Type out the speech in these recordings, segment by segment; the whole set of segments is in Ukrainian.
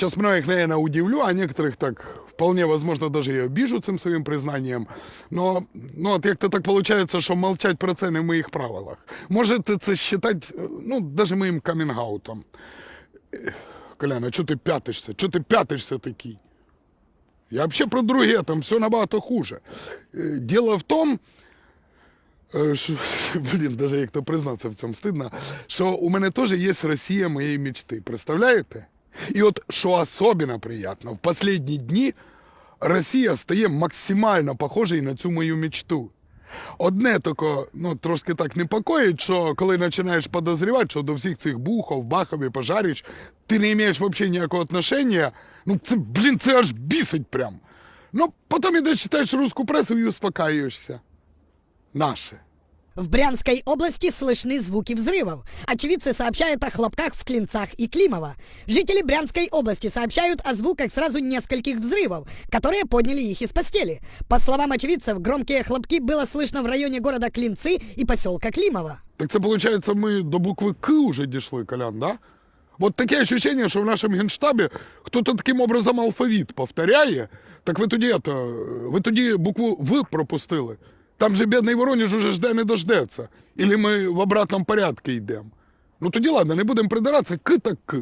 Сейчас многих, наверное, удивлю, а некоторых так вполне возможно даже и обижу цим своим признанием. Но ну, от як-то так получается, що молчать про це не в моїх правилах. Можете це считати, е, ну, даже моїм камінгаутом. Коляна, чого ти п'ятишся? Чого ти п'ятишся такий? Я вообще про друге, там все набагато хуже. Е, Дело в том, е, що, блін, даже як то признатися в цьому стидно, що у мене теж є Росія моєї мечти. Представляєте? І от що особенно приятно, в последні дні Росія стає максимально похожою на цю мою мечту. Одне тако, ну, трошки так непокоїть, що коли починаєш подозрівати, що до всіх цих бухов, бахов і пожарищ, ти не маєш взагалі ніякого отношення, ну це, блін, це аж бісить прям. Ну, потім ідеш читаєш русську пресу і успокаюєшся. Наше. В Брянской области слышны звуки взрывов. Очевидцы сообщают о хлопках в Клинцах и Климово. Жители Брянской области сообщают о звуках сразу нескольких взрывов, которые подняли их из постели. По словам очевидцев, громкие хлопки было слышно в районе города Клинцы и поселка Климово. Так це, виходить, ми до букви К вже дійшли, Колян, да? Вот таке ощущение, що в нашому генштабі хто-то таким образом алфавіт повторяє. Так ви тоді, это, ви тоді букву В пропустили. Там же бідний Воронеж уже жде не дождеться. Ілі ми в обратному порядку йдемо. Ну тоді ладно, не будемо придиратися, К так К.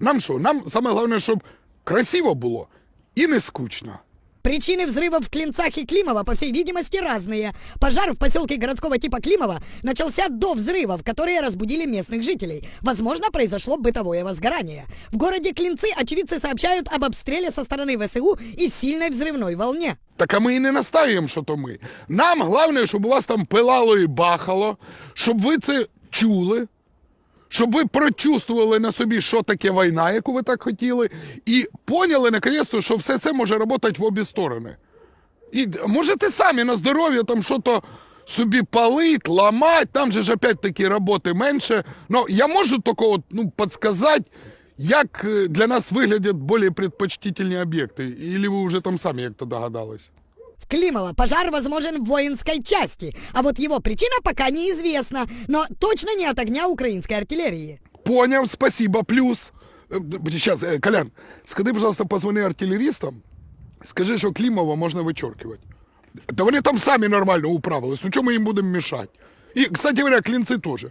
Нам що? Нам саме головне, щоб красиво було і не скучно. Причины взрывов в Клинцах и Климово, по всей видимости, разные. Пожар в поселке городского типа Климово начался до взрывов, которые разбудили местных жителей. Возможно, произошло бытовое возгорание. В городе Клинцы очевидцы сообщают об обстреле со стороны ВСУ и сильной взрывной волне. Так а ми і не настаємо, що то ми. Нам головне, щоб у вас там пилало і бахало, щоб ви це чули, щоб ви прочувствували на собі, що таке війна, яку ви так хотіли, і поняли наконець, що все це може працювати в обі сторони. І можете самі на здоров'я там що-то собі палить, ламати, там же ж опять-таки роботи менше. Ну, я можу от, ну, підказати, як е, для нас виглядять більш предпочтительні об'єкти. Ілі ви вже там самі як-то догадались? В Климово пожар возможен в воинской части, а вот его причина пока неизвестна, но точно не от огня украинской артиллерии. Понял, спасибо, плюс. Сейчас, Колян, сходи, пожалуйста, позвони артилерістам, скажи, що Клімова можна вичоркувати. Та вони там самі нормально управились, ну чому ми їм будемо мішати? І, кстати говоря, клінці теж.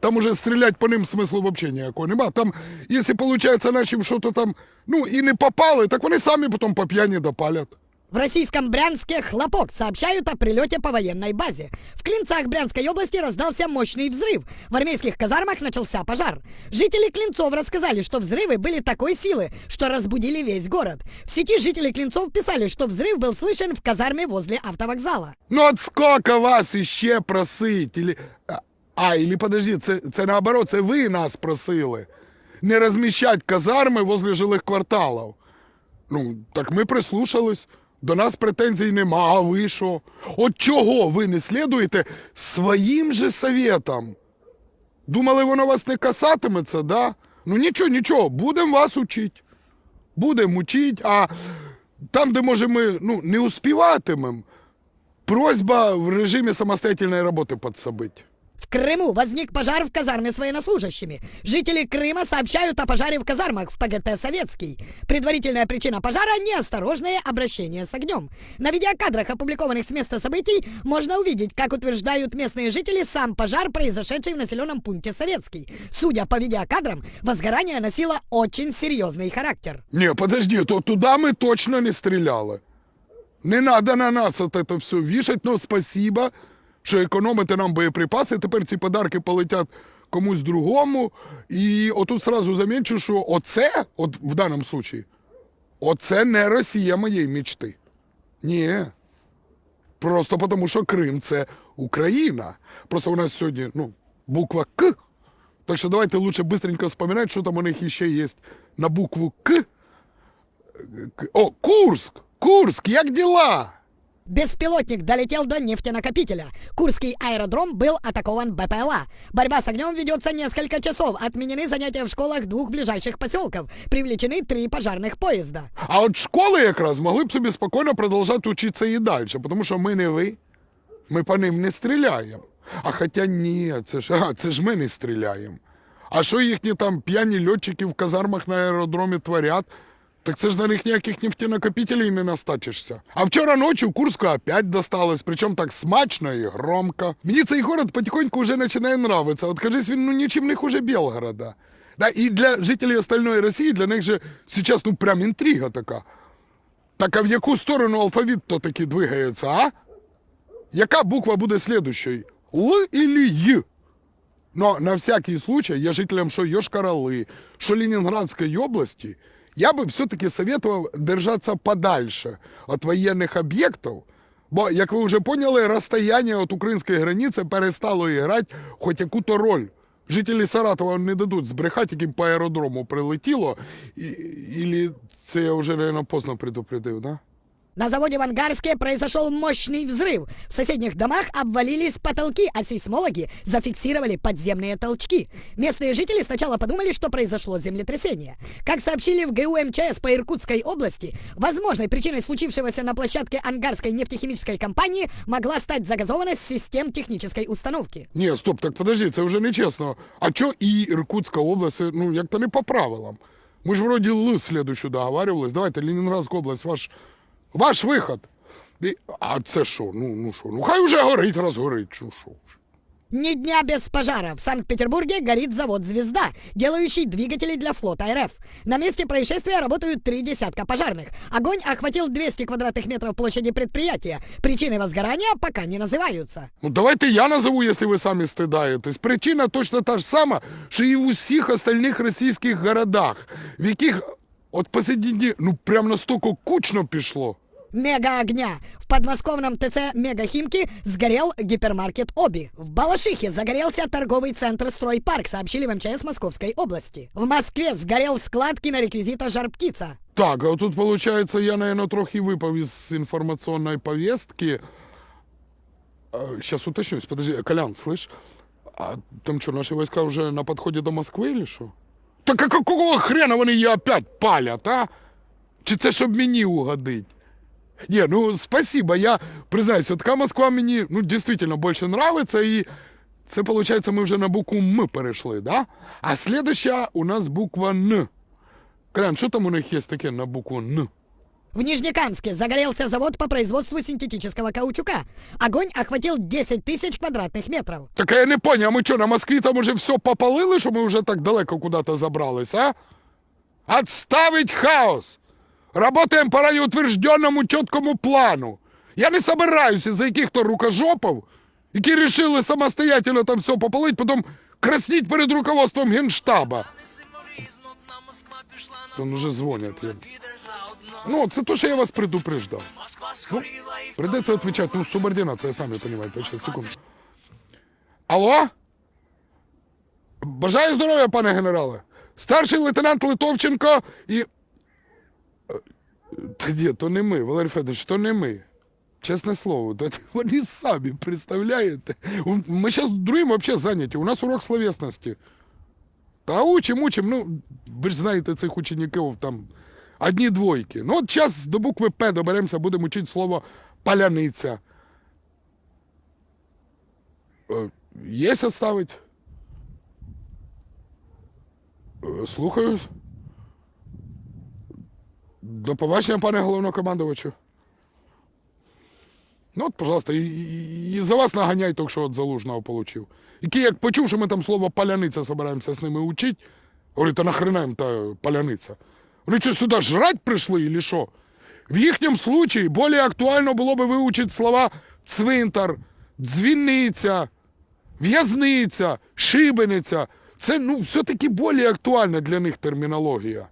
Там уже стріляти по ним смислу взагалі ніякого нема. Там, якщо виходить, нашим що-то там, ну, і не попали, так вони самі потім по п'яні допалять. В российском Брянске хлопок сообщают о прилете по военной базе. В Клинцах Брянской области раздался мощный взрыв. В армейских казармах начался пожар. Жители Клинцов рассказали, что взрывы были такой силы, что разбудили весь город. В сети жители Клинцов писали, что взрыв был слышен в казарме возле автовокзала. Ну от сколько вас іще просить? Или... А, А, или подожди, це, це наоборот, це ви нас просили. Не розміщати казарми возле жилих кварталів. Ну, так ми прислушались. До нас претензій нема, а ви що? От чого ви не слідуєте своїм же советам? Думали, воно вас не касатиметься, да? Ну нічого, нічого, будемо вас учити. Будемо учити, а там, де може ми ну, не успіватимемо, просьба в режимі самостоятельної роботи підсобити. В Крыму возник пожар в казарме с военнослужащими. Жители Крыма сообщают о пожаре в казармах в ПГТ «Советский». Предварительная причина пожара – неосторожное обращение с огнем. На видеокадрах, опубликованных с места событий, можно увидеть, как утверждают местные жители, сам пожар, произошедший в населенном пункте «Советский». Судя по видеокадрам, возгорание носило очень серьезный характер. Ні, подожди, то туди ми точно не стріляли. Не треба на нас от це все вішати, ну спасибо, що економите нам боєприпаси. Тепер ці подарки полетять комусь другому. І отут сразу замічу, що оце, от в даному случаї, оце не Росія моєї мечти. Ні. Просто тому, що Крим це Україна. Просто у нас сьогодні ну, буква К. Так що давайте лучше быстренько вспоминати, що там у них ще є на букву К. О, Курск! Курск, як дела? Беспилотник долетел до нефтенакопителя. Курский аэродром был атакован БПЛА. Борьба с огнем ведется несколько часов. Отменены занятия в школах двух ближайших поселков. Привлечены три пожарных поезда. А от школи якраз могли б собі спокійно продовжувати вчитися і далі, тому що ми не ви. Ми по ним не стріляємо. А хоча ні, це ж, а, це ж ми не стріляємо. А що їхні там п'яні льотчики в казармах на аеродромі творять, Так це ж на них ніяких нефтенакопителей не настачишся. А вчора ночі Курску опять досталось, причому так смачно і громко. Мені цей город потихоньку вже починає нравиться. От кажись, він ну нічим не хуже Белгорода. Да, і для жителів остальної Росії, для них же зараз ну прям інтрига така. Так а в яку сторону алфавіт то таки двигається, а? Яка буква буде слідущою? Л или Й? Но на всякий случай я жителям що Йошкар-Олы, що Ленинградской области, я бы все-таки советовал держаться подальше от воєнних об'єктів, бо, як ви вже поняли, розстояння від української границі перестало грати хоч яку-то роль. Жителі Саратова не дадуть збрехати, яким по аеродрому прилетіло, і, і це я вже, наверное, поздно предупредив, да? На заводе в Ангарске произошел мощный взрыв. В соседних домах обвалились потолки, а сейсмологи зафиксировали подземные толчки. Местные жители сначала подумали, что произошло землетрясение. Как сообщили в ГУ МЧС по Иркутской области, возможной причиной случившегося на площадке Ангарской нефтехимической компании могла стать загазованность систем технической установки. Ні, стоп, так подожди, це вже нечесно. А чо і Іркутська область, це, ну, як-то не по правилам. Ми ж вроді Л следующую договаривались. Давайте, Ленінградська область, ваш, ваш виход. І, а це що? Ну, ну що? Ну хай уже горить, раз горить. Ну що? ж. Ни дня без пожара. В Санкт-Петербурге горит завод «Звезда», делающий двигатели для флота РФ. На месте происшествия работают три десятка пожарных. Огонь охватил 200 квадратных метров площади предприятия. Причины возгорания пока не называются. Ну давайте я назову, якщо ви самі стидаєтесь. Причина точно та ж сама, що і в усіх остальних російських городах, в яких от посидінні, ну прям настільки кучно пішло. Мега огня. В подмосковном ТЦ Мегахимки сгорел гипермаркет Оби. В Балашихе загорелся торговый центр Стройпарк, сообщили в МЧС Московской области. В Москве сгорел склад кинореквизита «Жар-птица». Так, а тут, получается, я, наверное, трохи випав із інформаційної повістки. Сейчас уточнюсь, подожди, Колян, слышь, а там что, наши войска уже на подходе до Москвы или що? Так а какого хрена вони її опять палять, а? Чи це щоб мені угодить? Ні, ну спасибо, я признаюсь, от така Москва мені ну, дійсно більше нравиться, і це, виходить, ми вже на букву М перейшли, да? А следующая у нас буква Н. Колян, що там у них є таке на букву Н? В Нижнекамске загорелся завод по производству синтетического каучука. Огонь охватил 10 тысяч квадратных метров. Так я не понял, а ми що, на Москві там уже все попалили, що ми вже так далеко куда-то забрались, а? Отставить хаос! Работаем по радіоутвержденному чіткому плану. Я не собираюсь из-за яких-то рукожопов, які решили самостоятельно там все попалить, потом красніть перед руководством Генштаба. Там уже дзвонять. Я... Ну, це то, що я вас предупреждав. Ну, придеться відповідати. Ну, субординація, самі розумієте. Ще секунду. Алло? Бажаю здоров'я, пане генерале. Старший лейтенант Литовченко і. Та ні, то не ми, Валерій Федорович, то не ми. Чесне слово, то вони самі представляєте. Ми зараз другим взагалі зайняті. У нас урок словесності. Та учим, учим. Ну, ви ж знаєте цих учеників там одні двойки. Ну, от зараз до букви П доберемося, будемо вчити слово паляниця. Е, Є оставить? Е, Слухаю. До побачення, пане головнокомандувачу. Ну, от, пожалуйста, і, і, і за вас наганяй тільки що від залужного получив. Який, як почув, що ми там слово паляниця збираємося з ними учити, говорить, а нахрена їм та паляниця? Вони що сюди жрать прийшли, или що? В їхньому случаї більш актуально було би вивчити слова цвинтар, дзвіниця, в'язниця, шибениця. Це ну, все-таки більш актуальна для них термінологія.